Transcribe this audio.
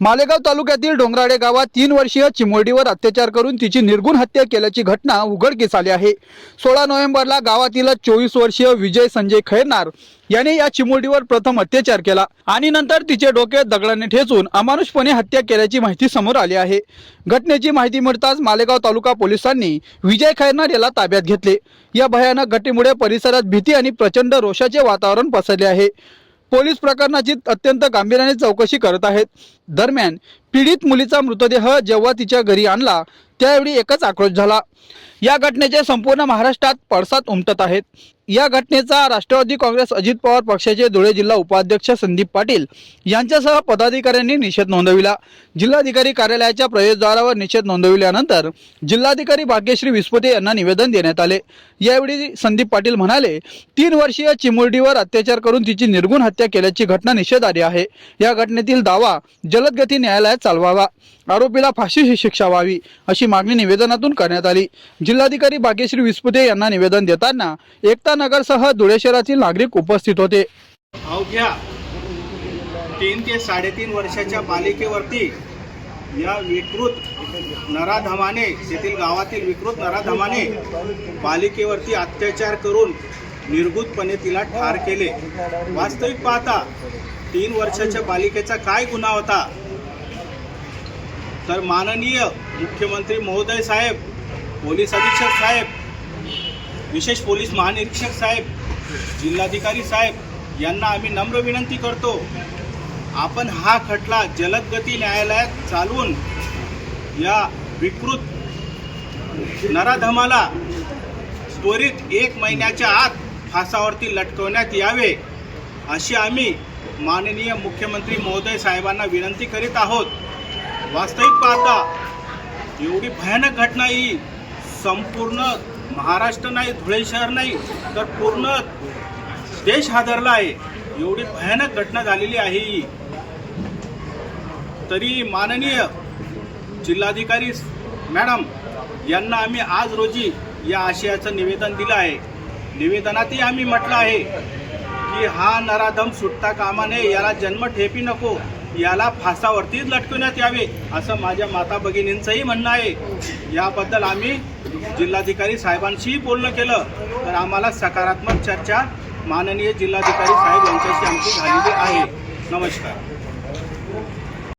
मालेगाव तालुक्यातील डोंगराडे गावात तीन वर्षीय चिमुरडीवर अत्याचार करून तिची निर्गुण हत्या केल्याची घटना उघडकीस आली आहे. सोळा नोव्हेंबरला गावातील चोवीस वर्षीय विजय संजय खैरनार याने या चिमुरडीवर प्रथम अत्याचार केला आणि नंतर तिचे डोके दगडाने ठेचून अमानुषपणे हत्या केल्याची माहिती समोर आली आहे. घटनेची माहिती मिळताच मालेगाव तालुका पोलिसांनी विजय खैरनार याला ताब्यात घेतले. या भयानक घटनेमुळे परिसरात भीती आणि प्रचंड रोषाचे वातावरण पसरले आहे. पोलीस प्रकरणाची अत्यंत गांभीर्याने चौकशी करत आहेत. दरम्यान पीडित मुलीचा मृतदेह जेव्हा तिच्या घरी आणला त्यावेळी एकच आक्रोश झाला. या घटनेचे संपूर्ण महाराष्ट्रात पडसाद उमटत आहेत. या घटनेचा राष्ट्रवादी काँग्रेस अजित पवार पक्षाचे धुळे जिल्हा उपाध्यक्ष संदीप पाटील यांच्यासह पदाधिकाऱ्यांनी निषेध नोंदविला. जिल्हाधिकारी कार्यालयाच्या प्रवेशद्वारावर निषेध नोंदविल्यानंतर जिल्हाधिकारी भाग्यश्री विस्पोते यांना निवेदन देण्यात आले. यावेळी संदीप पाटील म्हणाले तीन वर्षीय चिमुरडीवर अत्याचार करून तिची निर्गुण हत्या केल्याची घटना निषेधार्ह आहे. या घटनेतील दावा जलदगती न्यायालयात चालवावा. आरोपीला फाशीची शिक्षा व्हावी अशी मागणी निवेदनातून करण्यात आली. जिल्हाधिकारी भाग्यश्री विस्पुते यांना निवेदन देताना एकता नगरसह धुळे शहरातील नागरिक उपस्थित होते. अवघ्या तीन ते साडेतीन वर्षाच्या बालिकेवरती या विकृत नराधमाने तेथील गावातील विकृत नराधमाने पालिकेवरती अत्याचार करून निर्भूतपणे तिला ठार केले. वास्तविक पाहता तीन वर्षाच्या बालिकेचा काय गुन्हा होता? तर माननीय मुख्यमंत्री महोदय साहेब पोलीस अधीक्षक साहेब विशेष पोलीस महानिरीक्षक साहेब जिल्हाधिकारी साहेब यांना आम्ही नम्र विनंती करतो आपण हा खटला जलदगती न्यायालयात चालवून या विकृत नराधमाला त्वरित एक महिन्याच्या आत फासावरती लटकवण्यात यावे अशी आम्ही माननीय मुख्यमंत्री महोदय साहेबांना विनंती करीत आहोत. वास्तविक पाहता एवढी भयानक घटना ही संपूर्ण महाराष्ट्र नाही धुळे शहर नाही तर पूर्ण देश हादरला आहे. एवढी भयानक घटना झालेली आहे ही. तरी माननीय जिल्हाधिकारी मॅडम यांना आम्ही आज रोजी या आशयाचं निवेदन दिलं आहे. निवेदनातही आम्ही म्हटलं आहे की हा नराधम सुटता कामा नये याला जन्मठेपी नको. याला फासावरतीच लटकवण्यात यावे असं माझ्या माता भगिनींचंही म्हणणं आहे. याबद्दल आम्ही जिल्हाधिकारी साहेबांशीही बोलणं केलं तर आम्हाला सकारात्मक चर्चा माननीय जिल्हाधिकारी साहेब यांच्याशी आमची झालेली आहे. नमस्कार.